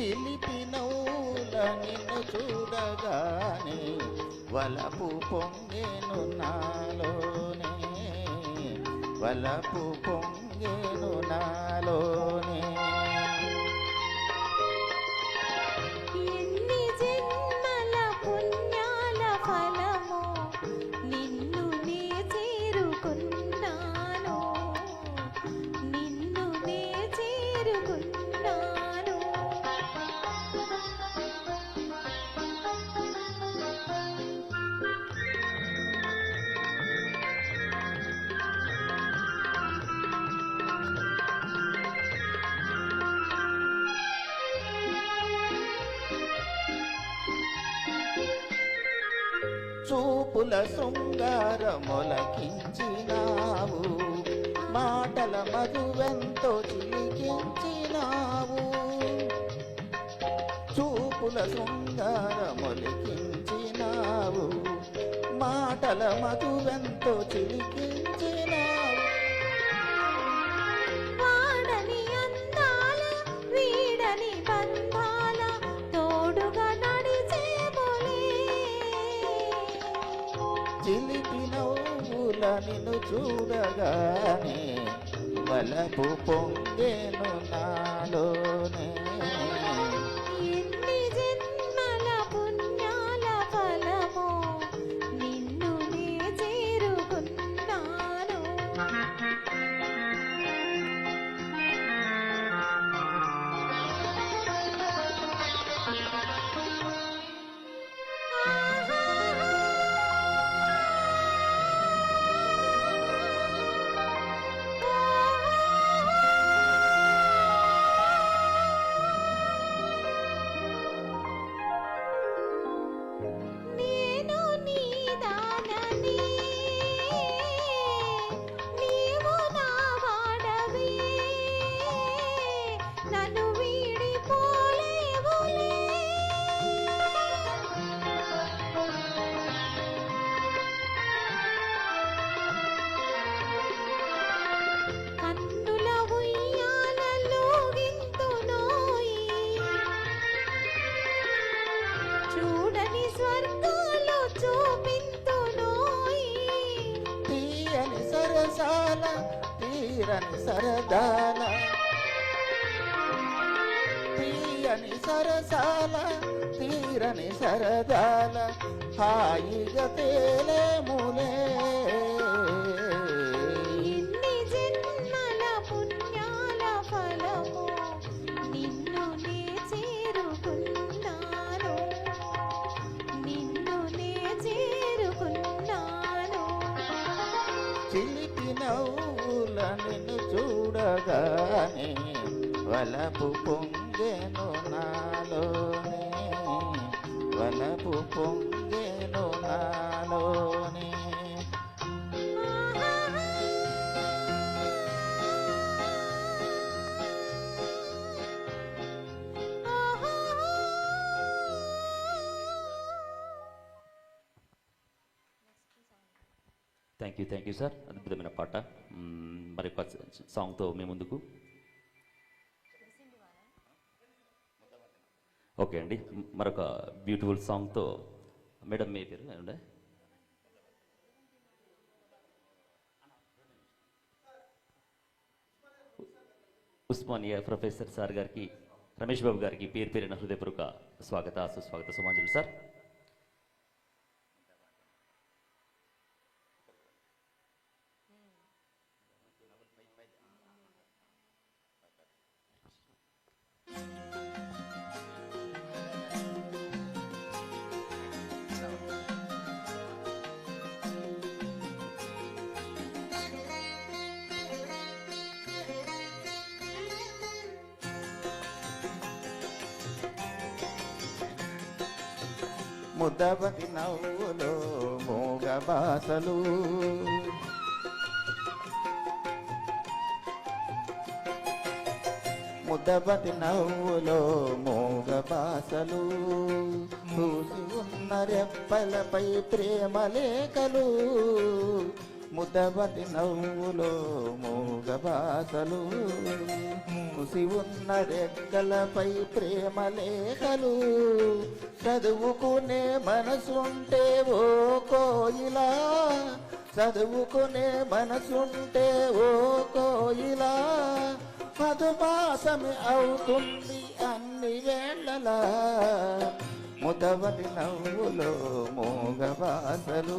చిలిపి నిన్ను చూడగానే వలపు పొంగేను నాలోనే. వలపు పొంగేను నాలోనే. చూపుల శృంగారములకించినావు మాటల మధువెంతో చిలికించినావు. చూపుల శృంగారములికించినావు మాటల మధువెంతో చిలికించినావు. చిలిపి నవ్వుల నిన్ను చూడగానే వలపు పొంగేను నాలోనే. తీరని సరదాల తీయని సరసాల తీరని సరదాల. హాయిగా తేలేములే ఎన్ని జన్మల పుణ్యాల ఫలము నిన్ను చూడగానే వలపు పొంగెను నాలోనే వలపు పొంగ thank you thank you sir అద్భుతమైన పాట. మరి సాంగ్తో మీ ముందుకు. ఓకే అండి. మరొక బ్యూటిఫుల్ సాంగ్తో మేడం మీ పేరు? ఏమండే? ఉస్మానియా ప్రొఫెసర్ సార్ గారికి రమేష్ బాబు గారికి పేరు పేరిన హృదయపూర్వక స్వాగత సుస్వాగత సుమాంజలు సార్. ముద్దపతి నవ్వులో మూగ బాసలు ముద్దవతి నవ్వులో మూగ బాసలు మూసి ఉన్న రెప్పలపై ప్రేమ లేఖలు. ముద్దవతి నవ్వులో మూగబాసలు. మూసి ఉన్న రెక్కలపై ప్రేమ లేఖలు. చదువుకునే మనసుంటే ఓ కోయిలా. చదువుకునే మనసుంటే ఓ కోయిలా. మధుమాసమే అవుతుంది అన్ని వేళలా. ముదవటి నవ్వులో మోగవాసలు.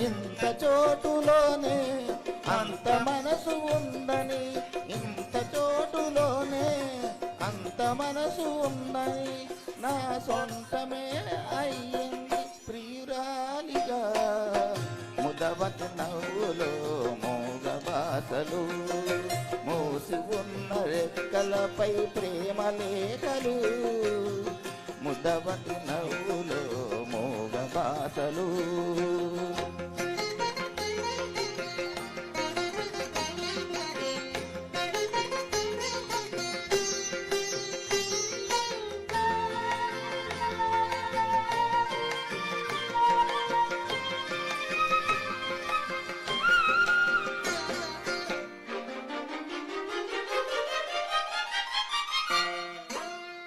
ఇంత చోటులోనే అంత మనసు ఉందని ఇంత చోటులోనే అంత మనసు ఉందని నా సొంతమే అయ్యింది ప్రియురాలిగా. ముదవక నవ్వులో మూగబాసలు మూసి ఉన్న రెక్కలపై ప్రేమ లేఖలు. ముదవక నవ్వులో పాటలు.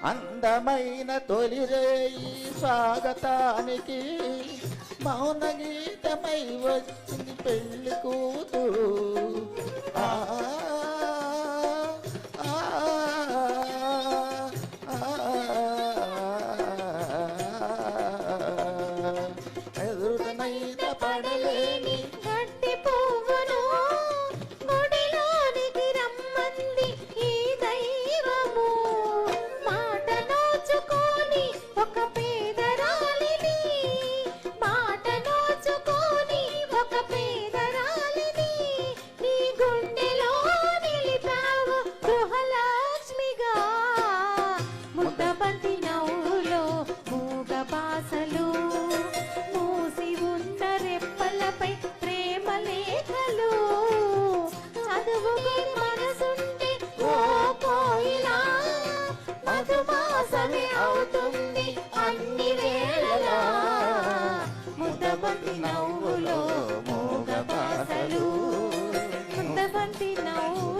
అందమైన తొలిరేయి స్వాగతానికి మౌన గీతమై వచ్చింది పెళ్ళి కూతురు. మాసమే అవుతుంది అన్ని వేళలా. ముద్దబంతి నవ్వులో మోగ పాసలు ముద్దబంతి నవ్వు